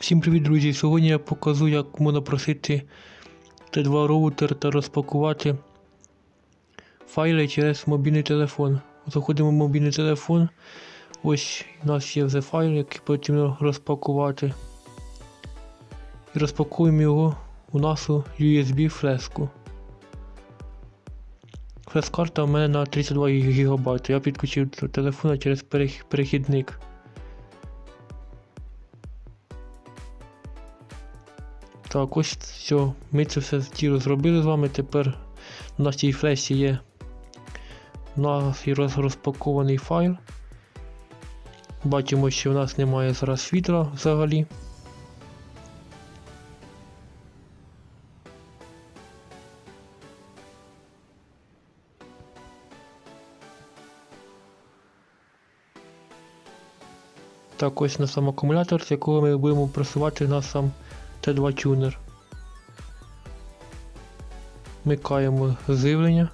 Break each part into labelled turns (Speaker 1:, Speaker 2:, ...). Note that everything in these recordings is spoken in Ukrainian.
Speaker 1: Всім привіт, друзі! Сьогодні я покажу, як можна просити Т2 роутер та розпакувати файли через мобільний телефон. Заходимо в мобільний телефон. Ось у нас є вже файл, який потрібно розпакувати. І розпакуємо його у нашу USB флешку. Флеш-карта у мене на 32 ГБ. Я підключив до телефона через перехідник. Так, ось все. Ми це все тіло зробили з вами. Тепер на нашій флеші є у нас розпакований файл. Бачимо, що в нас немає зараз світла взагалі. Так, ось на сам акумулятор, з якого ми будемо просувати на сам Т2 тюнер. Вмикаємо живлення.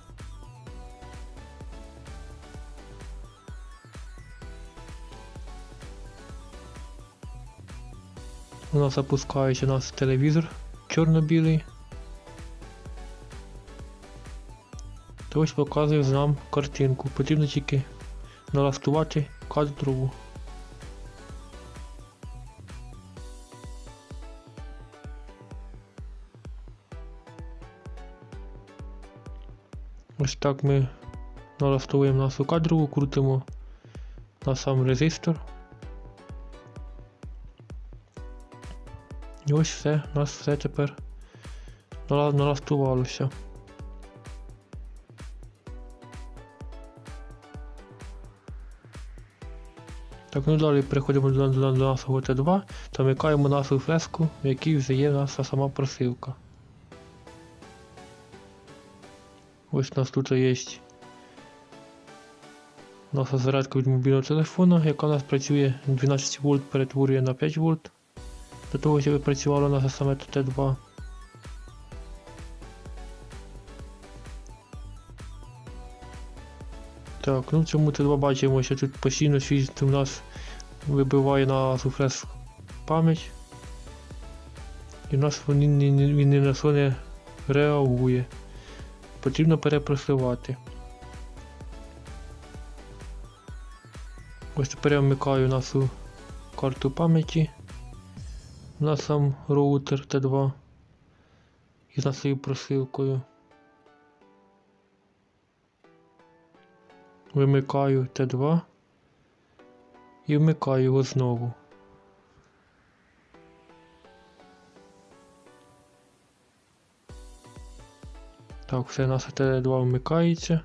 Speaker 1: У нас запускається у нас телевізор чорно-білий. Ось показує нам картинку. Потрібно тільки налаштувати кадрову. Ось так ми налаштовуємо нашу кадрову, крутимо на сам резистор. І ось все, у нас все тепер нала- налаштувалося. Так, ну далі переходимо до, до, до нашого Т2 та вмикаємо нашу флеску, в якій вже є наша сама просилка. Ось у нас тут є наша зарядка від мобільного телефону, яка у нас працює 12 вольт, перетворює на 5 вольт. Для того, щоб працювало наше саме Т2. Так, ну в цьому Т2 бачимо, що тут постійно світ у нас вибиває на суфрес пам'ять. І в нас він, ні- ні- він ні на що не реагує потрібно перепросувати. Ось тепер я вмикаю нашу карту пам'яті на сам роутер Т2 із нашою просилкою. Вимикаю Т2 і вмикаю його знову. Так, все наше Т2 вмикається.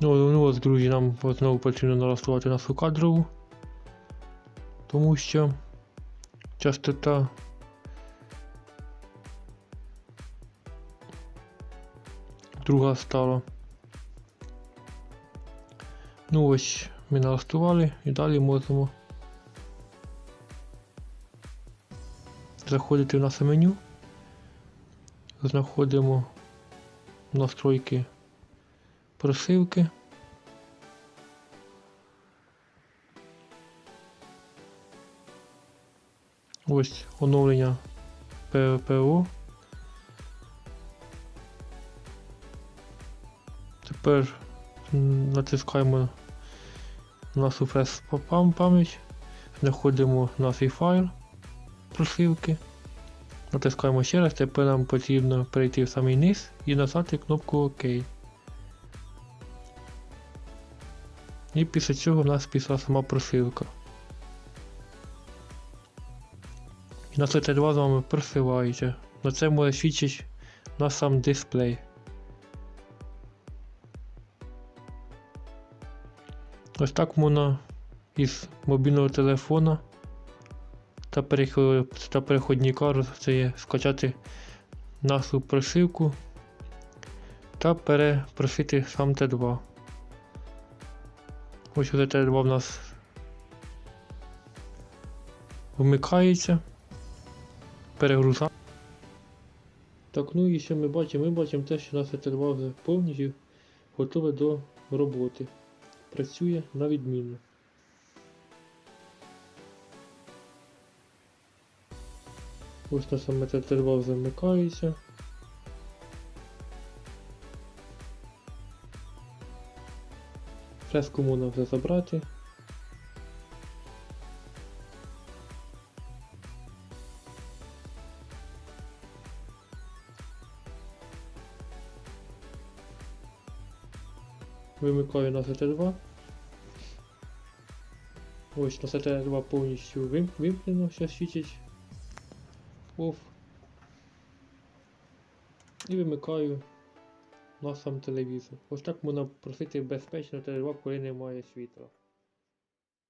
Speaker 1: Ну, ну ось, друзі, нам знову потрібно налаштувати нашу кадрову. Тому що частота друга стала. Ну ось ми налаштували і далі можемо заходити в наше меню, знаходимо настройки просилки. Ось оновлення ППО. Тепер натискаємо нашу фрес пам'ять, знаходимо наш файл просилки. Натискаємо ще раз, тепер нам потрібно перейти в самий низ і нажати кнопку ОК. І після цього в нас пішла сама просилка. І на Т2 з вами просивається. На це може свідчити на сам дисплей. Ось так можна із мобільного телефона та, переход, та переходника це є скачати нашу прошивку та перепросити сам Т2. Ось уже Т2 в нас вмикається, перегруза. Так, ну і що ми бачимо? Ми бачимо те, що наше Т2 вже повністю готове до роботи. Працює на відмінно. Ось на саме ТТ2 замикається. Фреску можна вже забрати. Вимикаю на СТ2. Ось на СТ2 повністю вим- вимкнено, що світить. Off. І вимикаю на сам телевізор. Ось так можна просити безпечно ТТ2, коли немає світла.